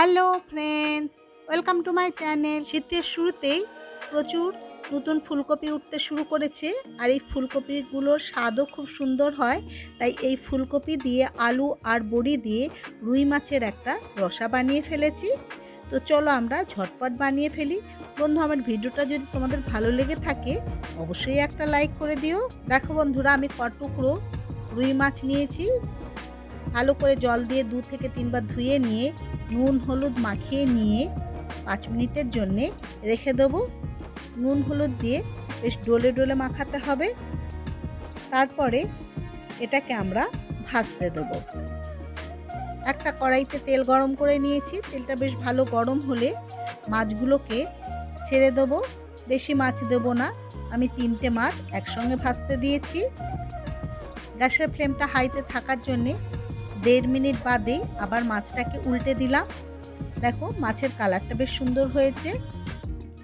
Hello friends, welcome to my channel. শীতের শুরুতেই প্রচুর নতুন ফুলকপি উঠতে শুরু করেছে, আর এই ফুলকপিগুলোর স্বাদও খুব সুন্দর হয়। তাই এই ফুলকপি দিয়ে আলু আর বড়ি দিয়ে রুই মাছের একটা রসা বানিয়ে ফেলেছি। তো চলো আমরা ঝটপট বানিয়ে ফেলি। বন্ধু, আমার ভিডিওটা যদি তোমাদের ভালো লেগে থাকে, অবশ্যই একটা লাইক করে দিও। দেখো বন্ধুরা, আমি ক টুকরো রুই মাছ নিয়েছি। ভালো করে জল দিয়ে দু থেকে তিনবার ধুয়ে নিয়ে, নুন, হলুদ মাখিয়ে নিয়ে পাঁচ মিনিটের জন্যে রেখে দেবো। নুন, হলুদ দিয়ে বেশ ডোলে ডোলে মাখাতে হবে। তারপরে এটাকে আমরা ভাজতে দেবো। একটা কড়াইতে তেল গরম করে নিয়েছি। তেলটা বেশ ভালো গরম হলে মাছগুলোকে ছেড়ে দেবো। বেশি মাছ দেবো না। আমি তিনটে মাছ একসঙ্গে ভাজতে দিয়েছি। গ্যাসের ফ্লেমটা হাইতে থাকার জন্যে দেড় মিনিট বাদে আবার মাছটাকে উল্টে দিলাম। দেখো, মাছের কালারটা বেশ সুন্দর হয়েছে।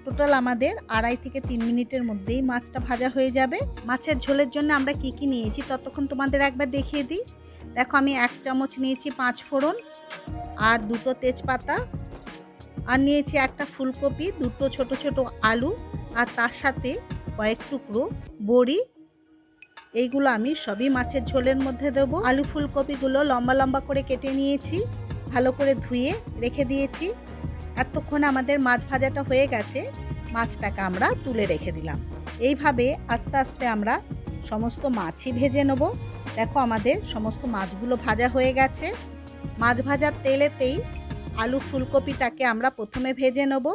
টোটাল আমাদের আড়াই থেকে তিন মিনিটের মধ্যেই মাছটা ভাজা হয়ে যাবে। মাছের ঝোলের জন্য আমরা কি কি নিয়েছি ততক্ষণ তোমাদের একবার দেখিয়ে দিই। দেখো, আমি এক চামচ নিয়েছি পাঁচ ফোড়ন আর দুটো তেজপাতা। আর নিয়েছি একটা ফুলকপি, দুটো ছোট ছোট আলু আর তার সাথে কয়েক টুকরো বড়ি। এইগুলো আমি সবই মাছের ঝোলের মধ্যে দেব। আলু ফুলকপিগুলো লম্বা লম্বা করে কেটে নিয়েছি, ভালো করে ধুয়ে রেখে দিয়েছি। এতক্ষণ আমাদের মাছ ভাজাটা হয়ে গেছে, মাছটাকে আমরা তুলে রেখে দিলাম। এইভাবে আস্তে আস্তে আমরা সমস্ত মাছই ভেজে নেব। দেখো আমাদের সমস্ত মাছগুলো ভাজা হয়ে গেছে। মাছ ভাজার তেলেতেই আলু ফুলকপিটাকে আমরা প্রথমে ভেজে নেব।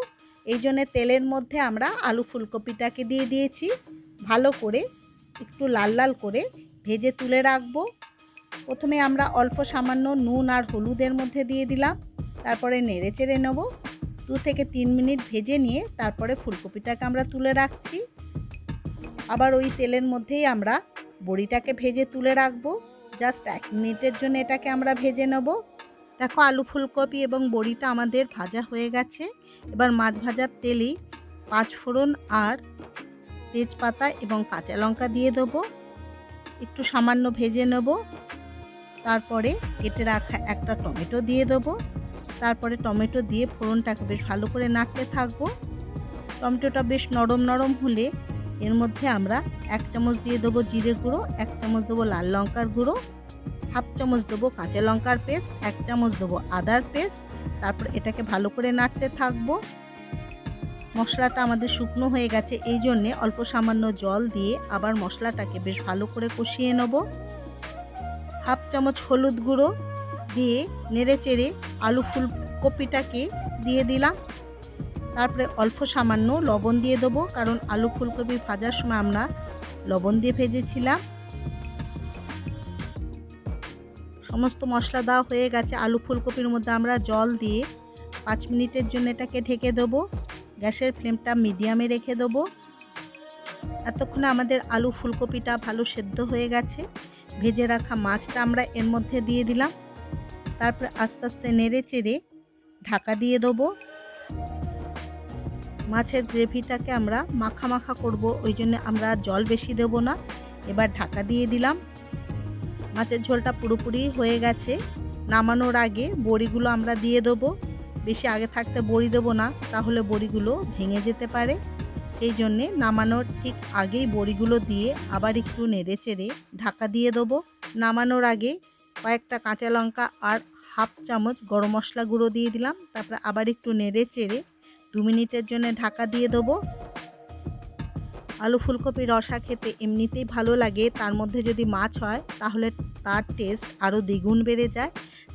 এই জন্যে তেলের মধ্যে আমরা আলু ফুলকপিটাকে দিয়ে দিয়েছি। ভালো করে একটু লাল লাল করে ভেজে তুলে রাখব। প্রথমে আমরা অল্প সামান্য নুন আর হলুদের মধ্যে দিয়ে দিলাম। তারপরে নেড়ে চেড়ে নেব। দু থেকে তিন মিনিট ভেজে নিয়ে তারপরে ফুলকপিটাকে আমরা তুলে রাখছি। আবার ওই তেলের মধ্যেই আমরা বড়িটাকে ভেজে তুলে রাখব। জাস্ট এক মিনিটের জন্য এটাকে আমরা ভেজে নেব। দেখো আলু ফুলকপি এবং বড়িটা আমাদের ভাজা হয়ে গেছে। এবার মাছ ভাজার তেলেই পাঁচ ফোড়ন আর তেজপাতা এবং কাঁচা লঙ্কা দিয়ে দেবো। একটু সামান্য ভেজে নেব। তারপরে কেটে রাখা একটা টমেটো দিয়ে দেবো। তারপরে টমেটো দিয়ে ফোড়নটাকে বেশ ভালো করে নাড়তে থাকব। টমেটোটা বেশ নরম নরম হলে এর মধ্যে আমরা এক চামচ দিয়ে দেবো জিরে গুঁড়ো, এক চামচ দেবো লাল লঙ্কার গুঁড়ো, হাফ চামচ দেবো কাঁচা লঙ্কার পেস্ট, এক চামচ দেবো আদার পেস্ট। তারপর এটাকে ভালো করে নাড়তে থাকব। মশলাটা আমাদের শুকনো হয়ে গেছে, এই জন্যে অল্প সামান্য জল দিয়ে আবার মশলাটাকে বেশ ভালো করে কষিয়ে নেব। হাফ চামচ হলুদ গুঁড়ো দিয়ে নেড়ে চেড়ে আলু ফুলকপিটাকে দিয়ে দিলাম। তারপরে অল্প সামান্য লবণ দিয়ে দেবো, কারণ আলু ফুলকপি ভাজার সময় আমরা লবণ দিয়ে ভেজেছিলাম। সমস্ত মশলা দেওয়া হয়ে গেছে, আলু ফুলকপির মধ্যে আমরা জল দিয়ে পাঁচ মিনিটের জন্য এটাকে ঢেকে দেবো। গ্যাসের ফ্লেমটা মিডিয়ামে রেখে দেবো। এতক্ষণে আমাদের আলু ফুলকপিটা ভালো সেদ্ধ হয়ে গেছে। ভেজে রাখা মাছটা আমরা এর মধ্যে দিয়ে দিলাম। তারপরে আস্তে আস্তে নেড়ে চেড়ে ঢাকা দিয়ে দেবো। মাছের গ্রেভিটাকে আমরা মাখা মাখা করব, ওই জন্য আমরা জল বেশি দেব না। এবার ঢাকা দিয়ে দিলাম। মাছের ঝোলটা পুরোপুরি হয়ে গেছে। নামানোর আগে বড়িগুলো আমরা দিয়ে দেবো। বেশি আগে থাকতে বড়ি দেবো না, তাহলে বড়িগুলো ভেঙে যেতে পারে। সেই জন্যে নামানোর ঠিক আগেই বড়িগুলো দিয়ে আবার একটু নেড়ে চেড়ে ঢাকা দিয়ে দেবো। নামানোর আগে কয়েকটা কাঁচা লঙ্কা আর হাফ চামচ গরম মশলা গুঁড়ো দিয়ে দিলাম, তারপরে আবার একটু নেড়ে চেড়ে দু মিনিটের জন্য ঢাকা দিয়ে দেবো। আলু ফুলকপি রসা খেতে এমনিতেই ভালো লাগে, তার মধ্যে যদি মাছ হয়, তাহলে তার টেস্ট আরও দ্বিগুণ বেড়ে যায়।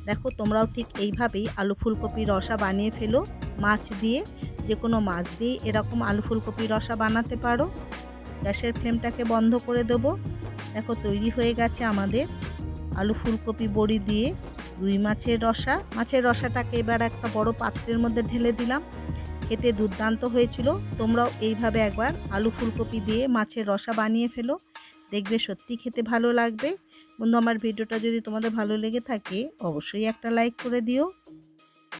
দেখো তোমরাও ঠিক এইভাবেই আলু ফুলকপি রসা বানিয়ে ফেলো, মাছ দিয়ে যে কোনো মাছ দিয়ে এরকম আলু ফুলকপি রসা বানাতে পারো। গ্যাসের ফ্লেমটাকে বন্ধ করে দেবো। দেখো তৈরি হয়ে গেছে আমাদের আলু ফুলকপি বড়ি দিয়ে রুই মাছের রসা। মাছের রসাটাকে এবার একটা বড় পাত্রের মধ্যে ঢেলে দিলাম। খেতে দুর্দান্ত হয়েছিল। তোমরাও এইভাবে একবার আলু ফুলকপি দিয়ে মাছের রসা বানিয়ে ফেলো। দেখবে সত্যি খেতে ভালো লাগবে। বন্ধু, আমার ভিডিওটা যদি তোমাদের ভালো লেগে থাকে, অবশ্যই একটা লাইক করে দিও।